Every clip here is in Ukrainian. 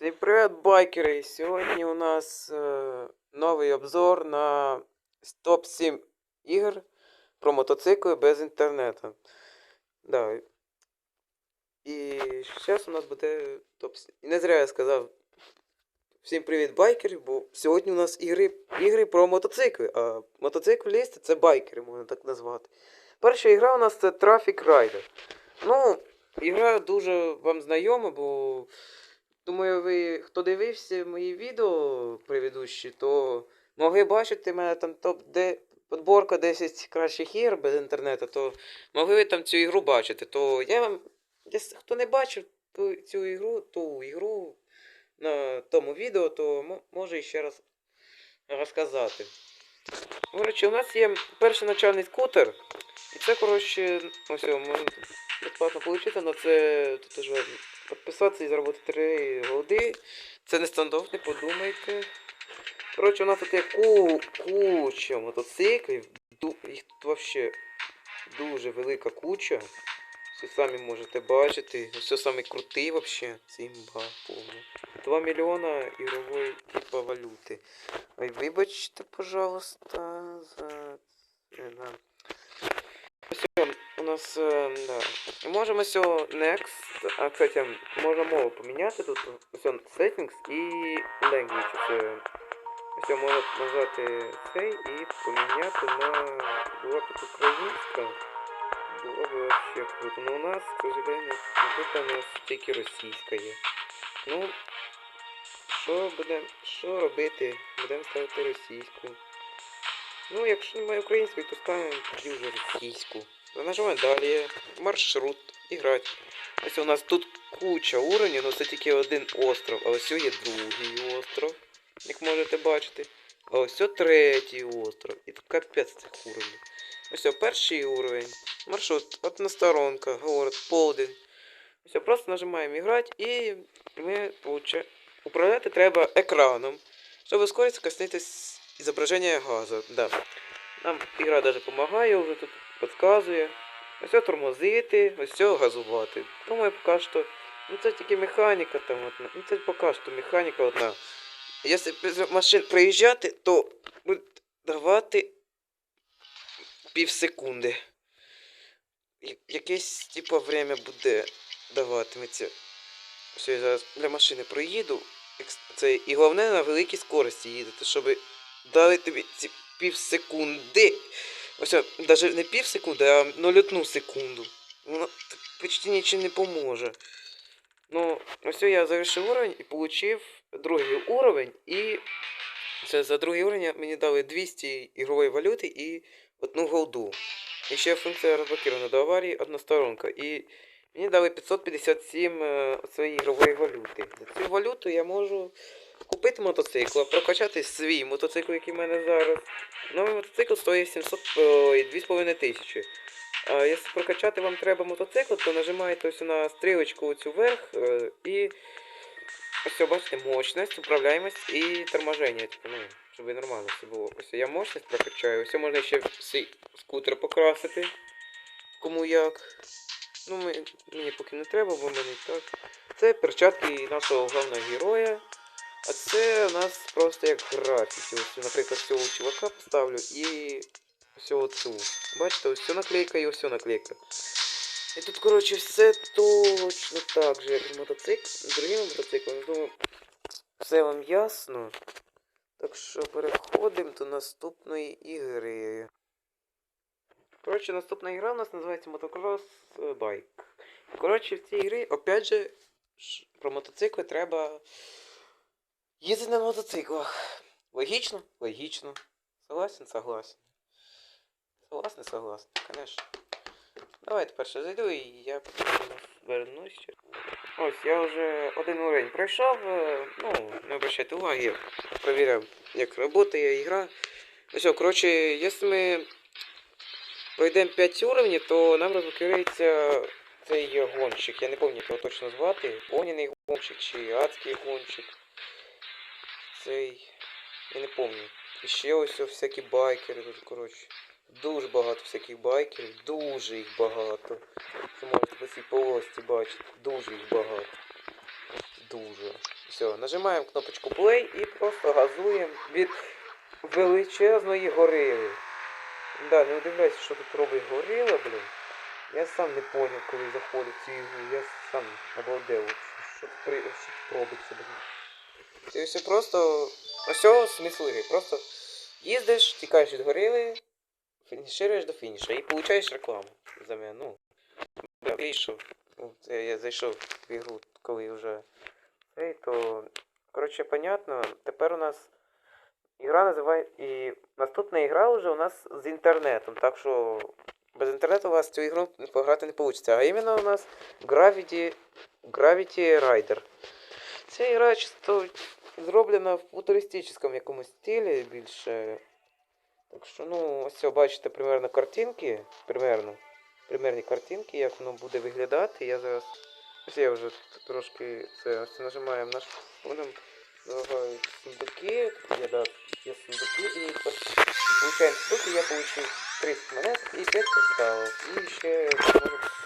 Всім привіт, байкери! Сьогодні у нас е, новий обзор на топ-7 ігор про мотоцикли без інтернету. Да. І зараз у нас буде топ-7. І не зря я сказав всім привіт, байкери, бо сьогодні у нас ігри, ігри про мотоцикли, а мотоциклісти це байкери, можна так назвати. Перша ігра у нас це Traffic Rider. Ну, ігра дуже вам знайома, бо. Думаю, ви, хто дивився мої відео предыдущі, то могли бачити мене там топ де подборка 10 кращих ігор без інтернету, то могли ви там цю ігру бачити. То я вам, хто не бачив ту, цю ігру, ту ігру на тому відео, то може ще раз розказати. Коротше, у нас є перший начальний скутер. І це, коротше, ось його можна безплатно отримати, але це тут уже підписатися і заробити 3 голди. Це не стандарт, не подумайте. Коротше, у нас тут є ку куча мотоциклів. Їх тут вообще дуже велика куча. Все самі можете бачити. Все саме крутий вообще. Цимба повна. 2 мільйона ігрової типа валюти. Ой, вибачте, пожалуйста, за. е, да. У нас, е, да. Можемо все next. А, кстати, можна мову поміняти тут. Он, settings і language. Це ось можна нажати цей і поміняти на була б тут українська. Було б вообще круто. Но у нас, к сожалению, тут у нас тільки російська є. Ну, що будемо, що робити? Будемо ставити російську. Ну, якщо немає української, то ставимо тоді вже російську. Нажимаємо далі, маршрут, іграти. Ось у нас тут куча уровнів, але це тільки один остров, а ось є другий остров, як можете бачити. А ось третій остров. І тут капець цих уровнів. Ось перший уровень. Маршрут, односторонка, город, полдень. Все, просто нажимаємо іграти і ми получаємо. Управляти треба екраном. Щоб ускориться, коснитись зображення газу. Да. Нам ігра даже допомагає, вже тут підказує. Ось це тормозити, ось це газувати. Думаю, поки що. Ну це тільки механіка там одна. Ну це поки що механіка одна. Якщо без машин приїжджати, то буде давати пів секунди. Якесь типу время буде даватиметься. Все, я зараз для машини проїду. Це і головне на великій скорості їдете, щоб дали тобі ці пів секунди. Ось, навіть не пів секунди, а 0,1 секунду. Воно почти нічим не поможе. Ну, ось я завершив уровень і получив другий уровень. І це за другий уровень мені дали 200 ігрової валюти і одну голду. І ще функція розблокирована до аварії односторонка. І мені дали 557 е, своєї ігрової валюти. За цю валюту я можу купити мотоцикл, прокачати свій мотоцикл, який в мене зараз. Новий мотоцикл стоїть 700, 2,5 тисячі. А якщо прокачати вам треба мотоцикл, то нажимаєте ось на стрілочку оцю вверх е, і ось бачите мощність, управляємость і торможення. Типу, ну, щоб нормально все було. Ось я мощність прокачаю, ось можна ще свій скутер покрасити. Кому як. Ну, мені поки не треба, бо мені так. Це перчатки нашого головного героя. А це у нас просто як графіті. Ось, наприклад, цього чувака поставлю і ось оцю. Бачите, ось ця наклейка і ось ця наклейка. І тут, коротше, все точно так же, як з мотоцикл, другим мотоциклом. Думаю, все вам ясно. Так що переходимо до наступної ігри. Коротше, наступна ігра у нас називається Motocross Bike. Коротше, в цій грі, опять же, про мотоцикли треба їздити на мотоциклах. Логічно? Логічно. Согласен? Согласен. Согласен, согласен, конечно. Давайте перше зайду і я вернусь. Ось, я вже один уровень пройшов. е, Ну, не обращайте уваги, я провіряв, як працює ігра. Ну все, коротше, якщо ми пройдемо 5 уровнів, то нам розблокується цей гонщик. Я не пам'ятаю, як його точно звати. Огняний гонщик чи адський гонщик. Цей. Я не пам'ятаю. І ще ось всякі байкери коротше. Дуже багато всяких байкерів, дуже їх багато. Це можете по цій полості бачити. Дуже їх багато. Дуже. Все, нажимаємо кнопочку play і просто газуємо від величезної горили. Да, не удивляйся, що тут робить горила, блін. Я сам не поняв, коли заходив в цю ігру. Я сам при- що тут робиться, блін. Це все просто. Ось смисл ігри. Просто їздиш, тікаєш від горили, фінішируєш до фініша і получаєш рекламу за мене. Ну. Вийшов. Це я зайшов в ігру, коли вже. Ей, то. Коротше, понятно. Тепер у нас ігра називає. І наступна ігра вже у нас з інтернетом. Так що без інтернету у вас цю ігру пограти не вийде. А іменно у нас Gravity, Gravity Rider. Ця ігра чисто зроблена в футуристичному якомусь стилі більше. Так що, ну, ось бачите, примерно картинки. Примерно. Примерні картинки, як воно буде виглядати. Я зараз. Ось я вже тут трошки це ось нажимаємо наш. Вони залагають сундуки. Тут є, да, є сундуки і получаємо сундуки, я получив 30 монет і 5 кристалів. І ще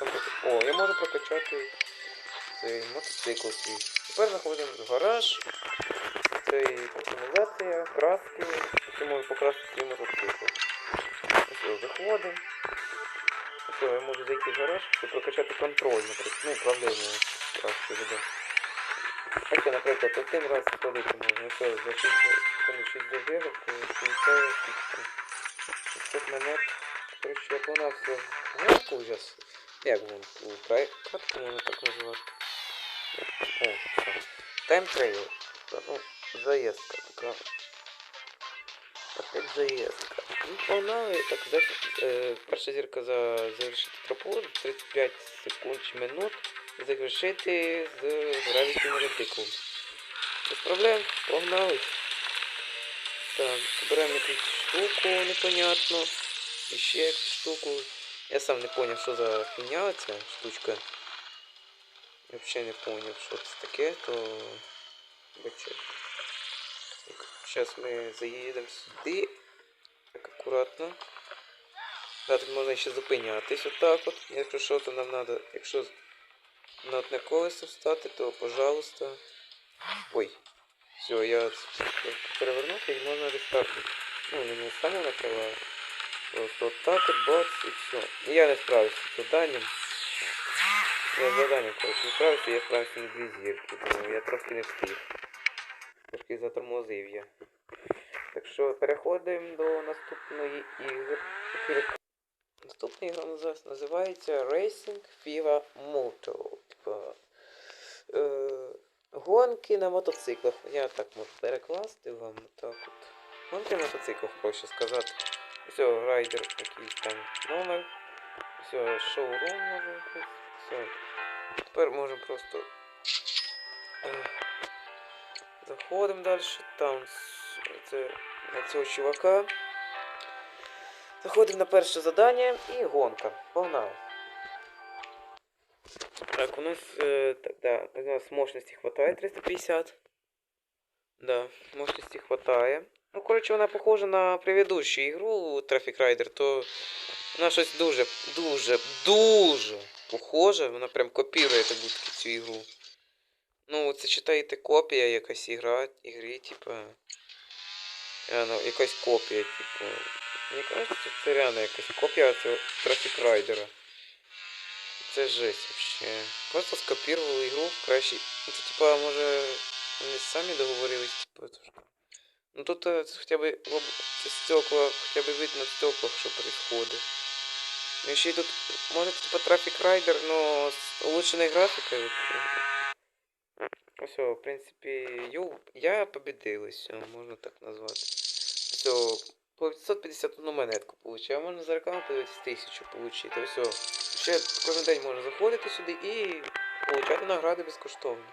можу О, я можу прокачати цей мотоцикл свій. Тепер заходимо в гараж. Це і кастомізація, краски. Ще можу покрасити свій мотоцикл. Ось, заходимо. Все, я можу зайти в гараж, щоб прокачати контроль, наприклад. Ну, управління краски веде. Ось, наприклад, один раз ходити можна. Все, за 6 добірок, то получаю скільки 500 монет. Короче, як вона все гонку зараз. Як гонку? Катку можна так називати. О. Тайм трейл. Ну, заездка така. Опять заездка. Ну, погнали. Так, за, е, перша зірка за завершити тропу 35 секунд минут. Завершити з Gravity мотоциклом. Без проблем, погнали. Так, беремо якусь штуку непонятно. І ще якусь штуку. Я сам не поняв, що за фігня ця штучка. Взагалі не що це таке, то... Бачу. Зараз ми заїдемо сюди. Так, акуратно. Да, тут можна ще зупинятись отак от. Якщо що, то нам треба. Якщо на одне колесо встати, то пожалуйста. Ой. Все, я перевернув і можна рестартити. Ну, не на самого начала. Просто так от бац і все. Я не справився з заданням. Я з заданням, коротше, не справився, я справився на дві зірки, я трошки не встиг. Трошки затормозив я. Так що переходимо до наступної ігри. Наступна ігра називається- Racing FIFA Moto. Типа, е, гонки на мотоциклах. Я так можу перекласти вам так от. Гонки на мотоциклах, проще сказати. Все, райдер якийсь там номер. Все, шоурум може якийсь. Все. Тепер можемо просто. е, Заходимо далі. Там це на цього чувака. Заходимо на перше задання і гонка. Погнали. Так, у нас, э, так, да, у нас мощности хватает 350. Да, мощности хватает. Ну, коротше, вона похожа на предыдущу ігру Traffic Rider, то вона щось дуже, дуже, дуже похожа. Вона прям копірує так будто цю ігру. Ну, це читаєте копія якась ігра, ігри, типа. Реально, якась копія, типу. Мені кажется, це реально якась копія Traffic Rider. Це жесть вообще. Просто скопировали ігру в. Ну це типа, може. Вони самі договорились, трошки. Ну тут е, це хоча б це стекла, хоча б видно в стеклах, що происходит. Ну і ще й тут, може, типа Traffic Rider, но з улучшеною графікою. Все, в принципі, ю, я победил, все, можна так назвати. Все, по 551 монетку получив, а можна за рекламу подивитися 1000 получити. Все. Ще кожен день можна заходити сюди і получати награди безкоштовно.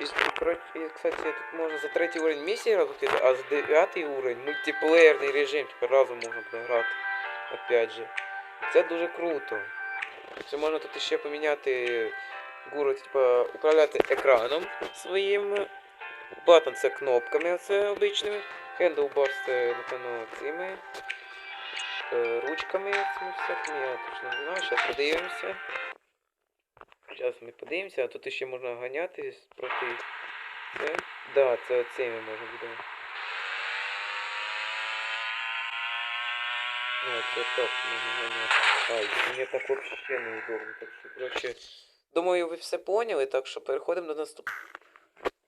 І, і, кстати, тут можна за третій уровень місії розгрузити, а за дев'ятий уровень мультиплеєрний режим, типу разом можна буде. Опять же. Це дуже круто. Це можна тут ще поміняти гуру, типа, управляти екраном своїм. Батон це кнопками оце обичними. Handlebars це, напевно, цими е, ручками цими всякими, я точно не знаю. Зараз подивимося. Зараз ми подивимося, а тут ще можна ганяти проти Це? Да, це оцими можна буде. Ну, це так, можна ганяти. Ай, мені так вообще неудобно. Так що, коротше, думаю, ви все поняли, так що переходимо до наступ...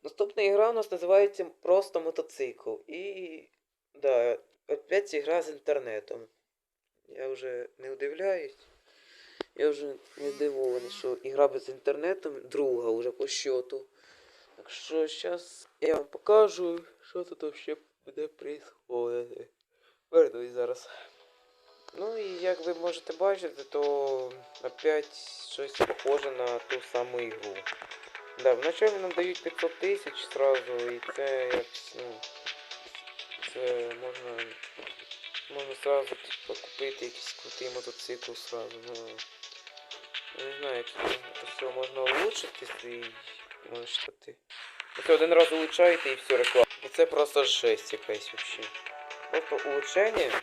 Наступна ігра у нас називається просто мотоцикл. І. Да, опять ігра з інтернетом. Я вже не удивляюсь. Я вже не здивований, що ігра без інтернету друга вже по счету. Так що зараз я вам покажу, що тут вообще буде происходити. Вернусь зараз. Ну і як ви можете бачити, то опять щось похоже на ту саму ігру. Да, вначалі нам дають 500 тисяч сразу, і це якось, ну. Це можна. Можна сразу типу, купити якийсь крутий мотоцикл сразу. Ну, не знаю, як це, все можна улучшити свій. Можеш штати. Це один раз улучшаєте і все реклама. І це просто жесть якась вообще. Просто улучшення.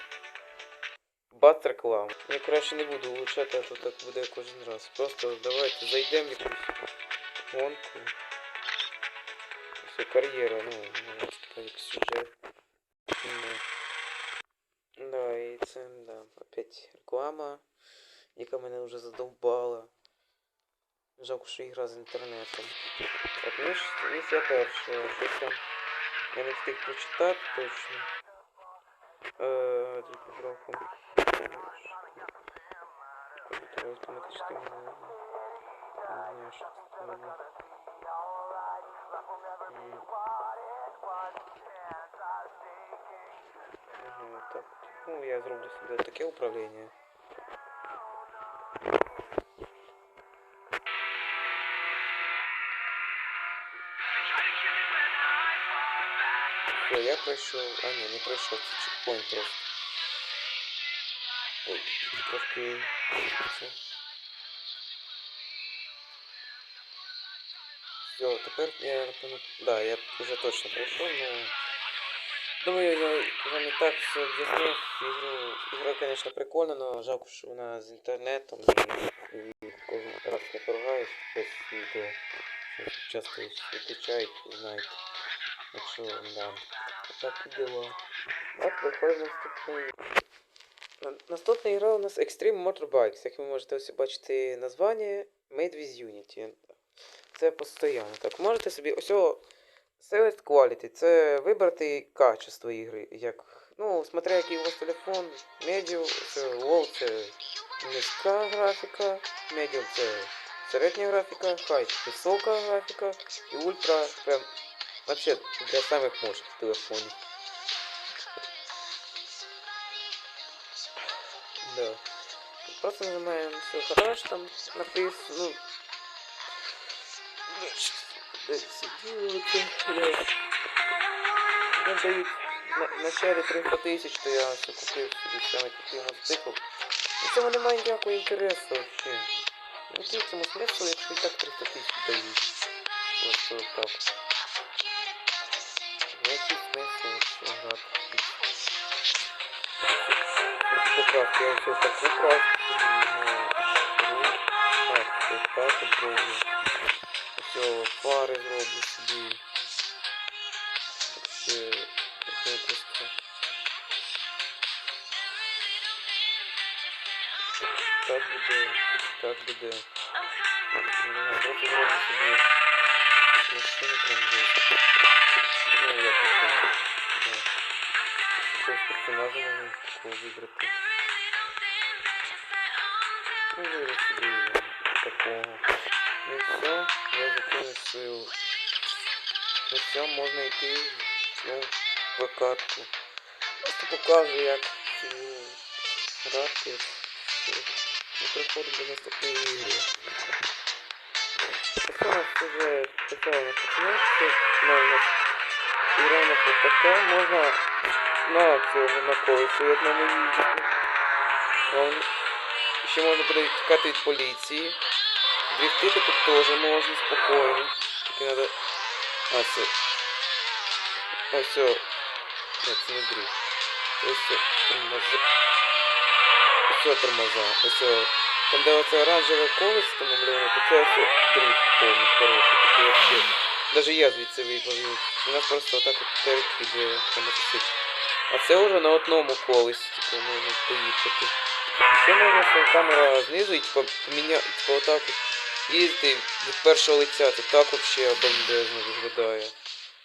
Бац реклама. Я краще не буду улучшати, а то так буде кожен раз. Просто давайте зайдемо якусь гонку. Все, кар'єра, ну, сказати, як сюжет. Ну. Да, і це, да, опять реклама, яка мене вже задовбала. Жалко, що ігра з інтернетом. От між, місія перша, що там. Я не встиг прочитати точно. Е, типографу. Комп'ютер автоматичний. Не знаю, що це таке. М. Ага, так. Ну, я зроблю собі таке управління. Все, я пройшов. А ні, не пройшов, це чекпоінт просто. Ой, трошки. Все, тепер я напевно. Да, я вже точно пройшов, но. Думаю, я вам і так все об'яснив. Ігру, ігра, конечно, прикольна, но жалко, що вона з інтернетом і, кожен раз не поругаєш без відео. Що часто виключають, знаєте. Так да. Так і дела. Так, виходить наступний. На- Наступна гра у нас Extreme Motorbikes. Як ви можете ось бачити названня Made with Unity. Це постійно. Так, можете собі ось Select Quality. Це вибрати качество ігри. Як, ну, смотря який у вас телефон, Medium, це Low, це низька графіка, Medium це середня графіка, High висока графіка і Ultra прям вообще для самих мощних телефонів. Да. Просто нажимаем все хорошо, там написано, ну, да, сидела, да. Нам на, началі 300 тисяч, то я все купив собі саме такий мотоцикл. І цьому немає ніякого інтересу взагалі. Ну в цьому смислу, якщо і так 300 тисяч дають. Просто так. Ну який смисл грати? Поправки, я все так собі, ну. Так, це так зроблю. Все, фари зроблю собі. Таке просто. Так буде, так буде. Просто зроблю собі машину прям жесть. Ну, машину. Да. Якогось персонажа можна такого вибрати. Ну, вибрати собі такого. Ну і все, я закинув свою. Ну все, можна йти ну, в катку. Просто показую, як цю грати. І переходимо до наступної ігри. Це у нас вже така у нас починається. Ну, у нас ігра у нас ось така. Можна на цього на колесі одному їздити. Вон. Ще можна буде тікати від поліції. Дрифтити тут теж можна спокійно. Тільки треба... А, це... А, все. Нет, це не дрифт. Ось все, тормоза. Ось все тормоза. Ось все. Там де оце оранжеве колесо намальовано, то це все дрифт повний хороший. Такий вообще Даже я звідси випав. і У нас просто отак от перекидує по мотоциклу. А це вже на одному колесі, типу, можна поїхати. Ще можна камера знизу і типу, поміняти, типу, отак от їздити від першого лиця, це так вообще бомбезно виглядає.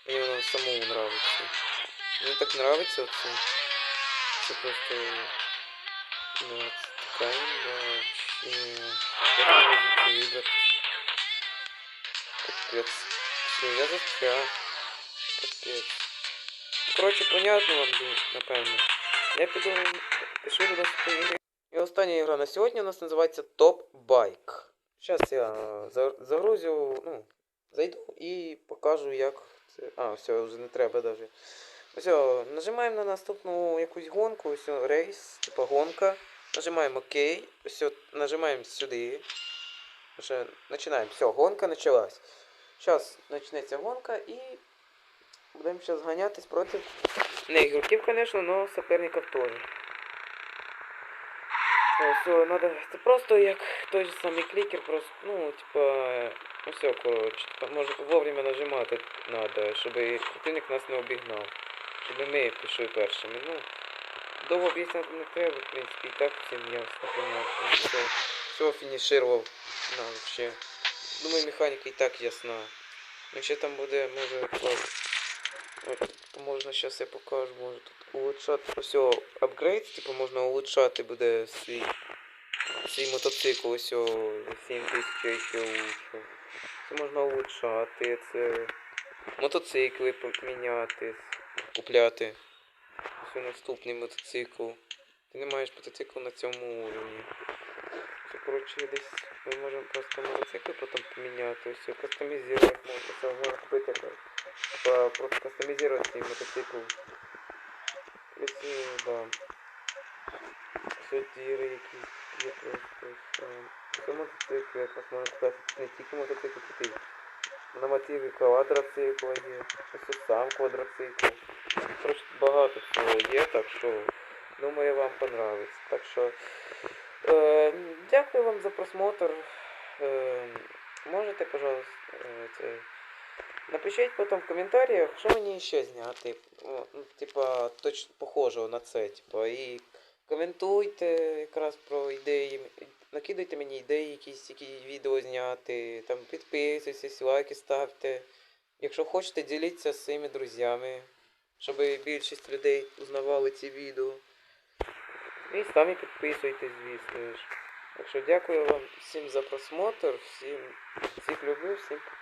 Мені воно самому нравиться. Мені так нравиться оце. Це просто... Да, це така імба вообще. Як мені звідси вибрати? Капець. Все, я застряг. Капець. Ну, Коротше, понятно вам, напевно. Я піду, пишу до. І остання ігра на сьогодні у нас називається Top Bike. Зараз я е, загрузю, ну, зайду і покажу, як це. А, все, вже не треба навіть. Все, нажимаємо на наступну якусь гонку, ось рейс, типа гонка. Нажимаємо ОК, все, нажимаємо сюди. Вже починаємо. Все, гонка почалась. Зараз почнеться гонка і будемо зараз ганятись проти не ігроків, звісно, але суперників теж. Все, надо. Це просто як той же самий клікер, просто, ну, типа, ну все, коротше, може вовремя нажимати треба, щоб противник нас не обігнав. Щоб ми пішли першими. Ну, довго об'ясняти не треба, в принципі, і так всім ясно, понятно. Все, все фінішував нам вообще. Думаю, механіка і так ясна. Ну, ще там буде, може, клас. Можна зараз я покажу, може тут улучшати. Ось апгрейд, типу можна улучшати буде свій, свій мотоцикл, ось о, 7000 ще улучшив. Це можна улучшати, це мотоцикли поміняти, купляти. Ось наступний мотоцикл. Ти не маєш мотоцикл на цьому уровні. Це, коротше, десь ми можемо просто мотоцикл потім поміняти, ось кастомізувати можна, купити просто кастомизировать свой мотоцикл. Если, да. Сотіри якісь є просто. Все, все мотоцикли, як можна купити. Не тільки мотоцикл купити. На мотиві квадроцикла є. Ось сам квадроцикл. Короче, багато всього є, так що думаю вам понравиться. Так що е, дякую вам за просмотр. Е, можете, пожалуйста, е, це. Напишіть потім в коментарях, що мені ще зняти. Ну, Типа, точно похожого на це. Типа, і коментуйте якраз про ідеї. Накидайте мені ідеї, якісь які відео зняти. Там підписуйтесь, лайки ставте. Якщо хочете, діліться з своїми друзями, щоб більшість людей узнавали ці відео. І самі підписуйтесь, звісно ж. Так що дякую вам всім за просмотр, всім всіх люблю, всім пока.